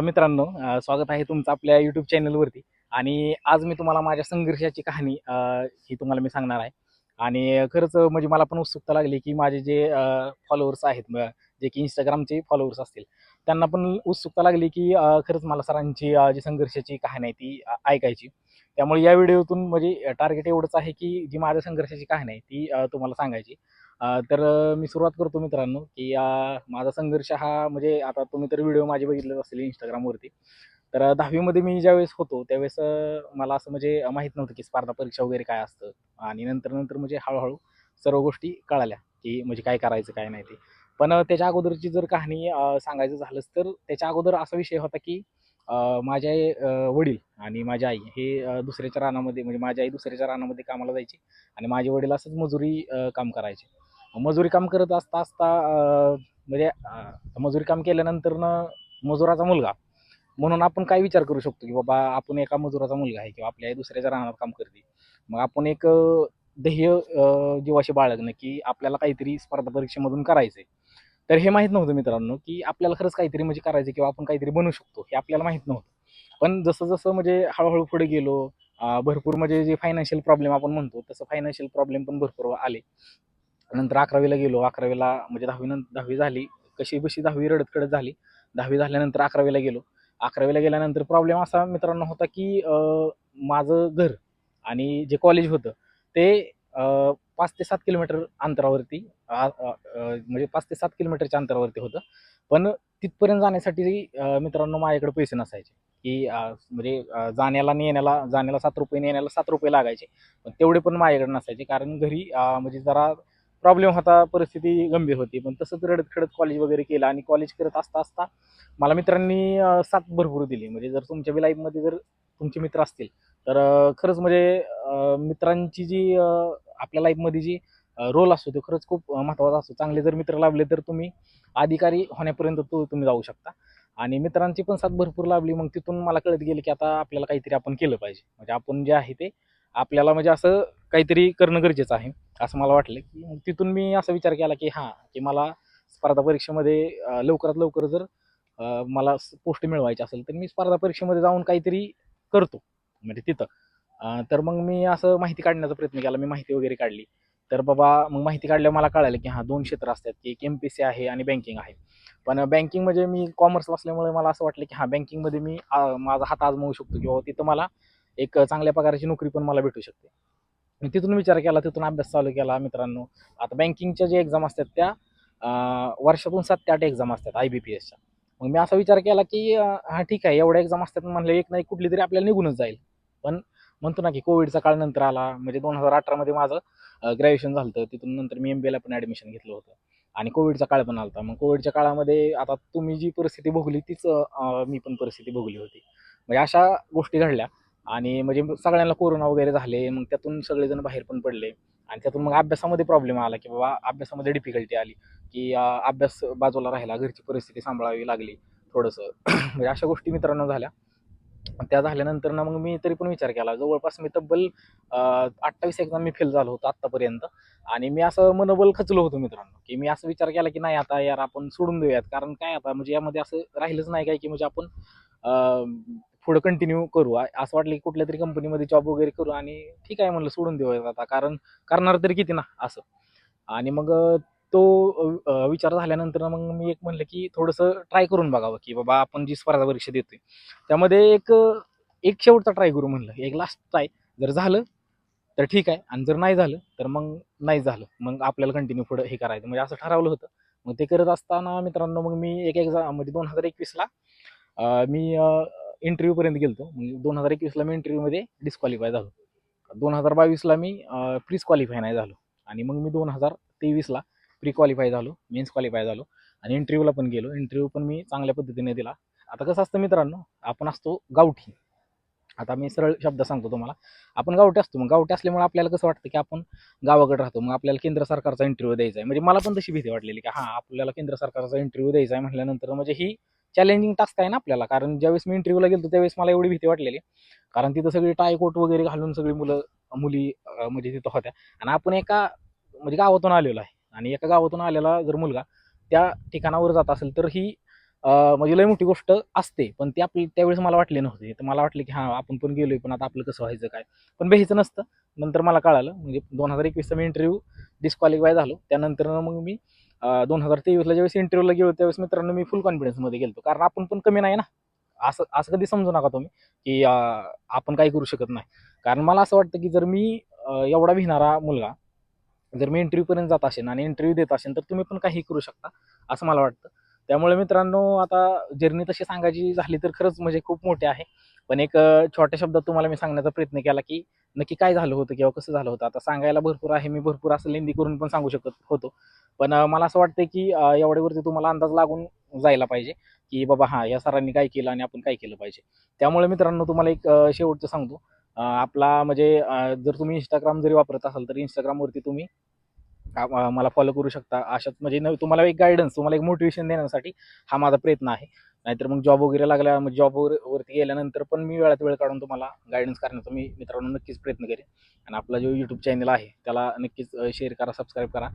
मित्रांनो स्वागत आहे तुमचं आपल्या युट्यूब चॅनलवरती आणि आज मी तुम्हाला माझ्या संघर्षाची कहाणी ही तुम्हाला मी सांगणार आहे. आणि खरंच म्हणजे मला पण उत्सुकता लागली की माझे जे फॉलोअर्स आहेत जे की इंस्टाग्रामचे फॉलोअर्स असतील त्यांना पण उत्सुकता लागली की खरंच मला सरांची जी संघर्षाची कहाणी आहे ती ऐकायची. त्यामुळे या व्हिडिओतून म्हणजे टार्गेट एवढंच आहे की जी माझ्या संघर्षाची कहाणी आहे ती तुम्हाला सांगायची. तर मी सुरुवात करतो मित्रांनो की माझा संघर्ष हा म्हणजे आता तुम्ही तर व्हिडिओ माझे बघितलेच असतील इंस्टाग्रामवरती तर दहावीमध्ये मी ज्यावेळेस होतो त्यावेळेस मला असं म्हणजे माहीत नव्हतं की स्पर्धा परीक्षा वगैरे काय असतं. आणि नंतर नंतर म्हणजे हळूहळू सर्व गोष्टी कळाल्या की म्हणजे काय करायचं काय नाही ते. पण त्याच्या अगोदरची जर कहाणी सांगायचं झालंच तर त्याच्या अगोदर असा विषय होता की अ, माझे वडील आणि माझी आई हे दुसऱ्याच्या रानामध्ये म्हणजे माझी आई दुसऱ्याच्या रानामध्ये कामाला जायची आणि माझे वडील असंच मजुरी काम करायचे. मजुरी काम करत असता असता म्हणजे मजुरी काम केल्यानंतर न मजुराचा मुलगा. म्हणून आपण काय विचार करू शकतो की बाबा आपण एका मजुराचा मुलगा आहे किंवा आपल्या आई दुसऱ्याच्या रानात काम करते. मग आपण एक ध्येय जीवाशी बाळगणं की आपल्याला काहीतरी स्पर्धा परीक्षेमधून करायचं आहे तर हे माहीत नव्हतं मित्रांनो की आपल्याला खरंच काहीतरी म्हणजे करायचं किंवा आपण काहीतरी बनवू शकतो हे आपल्याला माहीत नव्हतं. पण जसं जसं म्हणजे हळूहळू पुढे गेलो भरपूर म्हणजे जे फायनान्शियल प्रॉब्लेम आपण म्हणतो तसं फायनान्शियल प्रॉब्लेम पण भरपूर आले. नंतर अकरावीला गेलो अकरावीला म्हणजे दहावी नंतर दहावी झाली कशी बशी दहावी रडत खडत झाली दहावी झाल्यानंतर अकरावीला गेलो. अकरावीला गेल्यानंतर प्रॉब्लेम असा मित्रांनो होता की माझं घर आणि जे कॉलेज होतं ते पाच ते सात किलोमीटर अंतरावरती म्हणजे पाच ते सात किलोमीटरच्या अंतरावरती होतं. पण तिथपर्यंत जाण्यासाठी मित्रांनो माझ्याकडे पैसे नसायचे. की म्हणजे जाण्याला नेण्याला जाण्याला सात रुपये नेण्याला सात रुपये लागायचे. पण तेवढे पण माझ्याकडे नसायचे. कारण घरी म्हणजे जरा प्रॉब्लेम होता परिस्थिती गंभीर होती. पण तसंच रडत खडत कॉलेज वगैरे केलं आणि कॉलेज करत असता असता मला मित्रांनी साथ भरपूर दिली. म्हणजे जर तुमच्या बी लाईफमध्ये जर तुमचे मित्र असतील तर खरंच म्हणजे मित्रांची जी आपल्या लाईफमध्ये जी रोल असतो तो खरंच खूप महत्त्वाचा असतो चांगले जर मित्र लाभले तर तुम्ही अधिकारी होण्यापर्यंत तो तुम्ही जाऊ शकता. आणि मित्रांची पण साथ भरपूर लाभली. मग तिथून मला कळत गेलं की आता आपल्याला काहीतरी आपण केलं पाहिजे. म्हणजे आपण जे आहे ते आपल्याला म्हणजे असं काहीतरी करणं गरजेचं आहे असं मला वाटलं. की मग तिथून मी असा विचार केला की हां की मला स्पर्धा परीक्षेमध्ये लवकरात लवकर जर मला पोस्ट मिळवायची असेल तर मी स्पर्धा परीक्षेमध्ये जाऊन काहीतरी करतो. म्हणजे तिथं. तर मग मी असं माहिती काढण्याचा प्रयत्न केला. मी माहिती वगैरे काढली. तर बाबा मग माहिती काढल्यावर मला कळालं की हां दोन क्षेत्र असतात की एक एम पी सी आहे आणि बँकिंग आहे. पण बँकिंग म्हणजे मी कॉमर्स असल्यामुळे मला असं वाटलं की हां बँकिंगमध्ये मी माझा हात आजमावू शकतो किंवा तिथं मला एक चांगल्या प्रकारची नोकरी पण मला भेटू शकते. मी तिथून विचार केला तिथून अभ्यास चालू केला मित्रांनो. आता बँकिंगच्या जे एक्झाम असतात त्या वर्षातून सात ते आठ एक्झाम असतात आय बी पी एसच्या मग मी असा विचार केला की हां हा ठीक आहे एवढ्या एक्झाम असतात म्हणलं एक नाही कुठली तरी आपल्याला निघूनच जाईल. पण म्हणतो ना की कोविडचा काळ नंतर आला. म्हणजे दोन हजार अठरामध्ये माझं ग्रॅज्युएशन झालं होतं. तिथून नंतर मी एम बी एला पण ॲडमिशन घेतलं होतं. आणि कोविडचा काळ पण आला होता मग कोविडच्या काळामध्ये आता तुम्ही जी परिस्थिती भोगली तीच मी पण परिस्थिती भोगली होती. म्हणजे अशा गोष्टी घडल्या. आणि म्हणजे सगळ्यांना कोरोना वगैरे झाले. मग त्यातून सगळेजण बाहेर पण पडले. आणि त्यातून मग अभ्यासामध्ये प्रॉब्लेम आला की बाबा अभ्यासामध्ये डिफिकल्टी आली की अभ्यास बाजूला राहिला घरची परिस्थिती सांभाळावी लागली थोडंसं. म्हणजे अशा गोष्टी मित्रांनो झाल्या. त्या झाल्यानंतर ना मग मी तरी पण विचार केला. जवळपास मी तब्बल अठ्ठावीस एक्झाम मी फेल झालो होतो आत्तापर्यंत. आणि मी असं मनोबल खचलो होतो मित्रांनो की मी असं विचार केला की नाही आता यार आपण सोडून देऊयात. कारण काय आता म्हणजे यामध्ये असं राहिलंच नाही काय की म्हणजे आपण पुढं कंटिन्यू करू. असं वाटलं की कुठल्या तरी कंपनीमध्ये जॉब वगैरे करू आणि ठीक आहे म्हणलं सोडून देऊयात आता. कारण करणार तरी किती ना असं. आणि मग तो विचार झाल्यानंतर मग मी एक म्हणलं की थोडंसं ट्राय करून बघावं की बाबा आपण जी स्पर्धा परीक्षा देतोय त्यामध्ये एक एक शेवटचा ट्राय करू म्हणलं. एक लास्ट ट्राय जर झालं तर ठीक आहे. आणि जर नाही झालं तर मग नाही झालं. मग आपल्याला कंटिन्यू पुढं हे करायचं. म्हणजे असं ठरवलं होतं. मग ते करत असताना मित्रांनो मग मी एक एक्झाम म्हणजे दोन हजार एकवीसला मी इंटरव्ह्यूपर्यंत गेलो म्हणजे दोन हजार एकवीसला मी इंटरव्ह्यूमध्ये डिस्क्वालिफाय झालो. दोन हजार बावीसला मी प्रीस क्वालिफाय नाही झालो. आणि मग मी दोन हजार तेवीसला प्री क्वालिफाय झालो मेन्स क्वालिफाय झालो आणि इंटरव्ह्यूला पण गेलो. इंटरव्ह्यू पण मी चांगल्या पद्धतीने दिला. आता कसं असतं मित्रांनो आपण असतो गावठी. आता मी सरळ शब्द सांगतो तुम्हाला. आपण गावठी असतो. मग गावठी असल्यामुळे आपल्याला कसं वाटतं की आपण गावाकडे राहतो. मग आपल्याला केंद्र सरकारचा इंटरव्ह्यू द्यायचा आहे म्हणजे मला पण तशी भीती वाटलेली की हां आपल्याला केंद्र सरकारचा इंटरव्ह्यू द्यायचा आहे म्हटल्यानंतर म्हणजे ही चॅलेंजिंग टास्क आहे ना आपल्याला. कारण ज्यावेळेस मी इंटरव्ह्यूला गेलो त्यावेळेस मला एवढी भीती वाटलेली. कारण तिथं सगळी टायकोट वगैरे घालून सगळी मुलं मुली म्हणजे तिथं होत्या. आणि आपण एका म्हणजे गावातून आलेलो आहे. आणि एका गावातून आलेला जर मुलगा त्या ठिकाणावर जात असेल तर ही म्हणजे लय मोठी गोष्ट असते. पण ती आपली त्यावेळेस मला वाटले नव्हते. तर मला वाटलं की हां आपण पण गेलोय पण आता आपलं कसं व्हायचं काय? पण भ्यायचं नसतं. नंतर मला कळालं म्हणजे दोन हजार एकवीसचा मी इंटरव्ह्यू डिस्क्वालिफाय झालो. त्यानंतर मग मी दोन हजार तेवीसला ज्यावेळेस इंटरव्ह्यूला गेलो त्यावेळेस मित्रांनो मी फुल कॉन्फिडन्समध्ये गेलो कारण आपण पण कमी नाही ना. असं असं कधी समजू नका तुम्ही की आपण काही करू शकत नाही. कारण मला असं वाटतं की जर मी एवढा भिणारा मुलगा जर मी इंटरव्ह्यूपर्यंत जात असेल आणि इंटरव्ह्यू देत असेल तर तुम्ही पण काही करू शकता असं मला वाटतं. त्यामुळे मित्रांनो आता जर्नी तशी सांगायची झाली तर खरंच म्हणजे खूप मोठी आहे. पण एक छोट्या शब्दात तुम्हाला मी सांगण्याचा प्रयत्न केला की नक्की काय झालं होतं किंवा कसं झालं होतं? आता सांगायला भरपूर आहे मी भरपूर असं लेंदी करून पण सांगू शकत होतो. पण मला असं वाटतं की एवढ्यावरती तुम्हाला अंदाज लागून जायला पाहिजे की बाबा हां या सरांनी काय केलं आणि आपण काय केलं पाहिजे. त्यामुळे मित्रांनो तुम्हाला एक शेवटचं सांगतो. आपला म्हणजे जर तुम्ही इंस्टाग्राम जरी वापरत असाल तर इंस्टाग्रामवरती तुम्ही मला फॉलो करू शकता. अशात म्हणजे न- तुम्हाला एक गायडन्स तुम्हाला एक मोटिवेशन देण्यासाठी हा माझा प्रयत्न आहे. नाहीतर मग जॉब वगैरे लागला मग जॉब वरती गेल्यानंतर पण मी वेळात वेळ काढून तुम्हाला गायडन्स करण्याचा मी मित्रांनो नक्कीच प्रयत्न करेन. आणि आपला जो यूट्यूब चॅनल आहे त्याला नक्कीच शेअर करा सबस्क्राईब करा.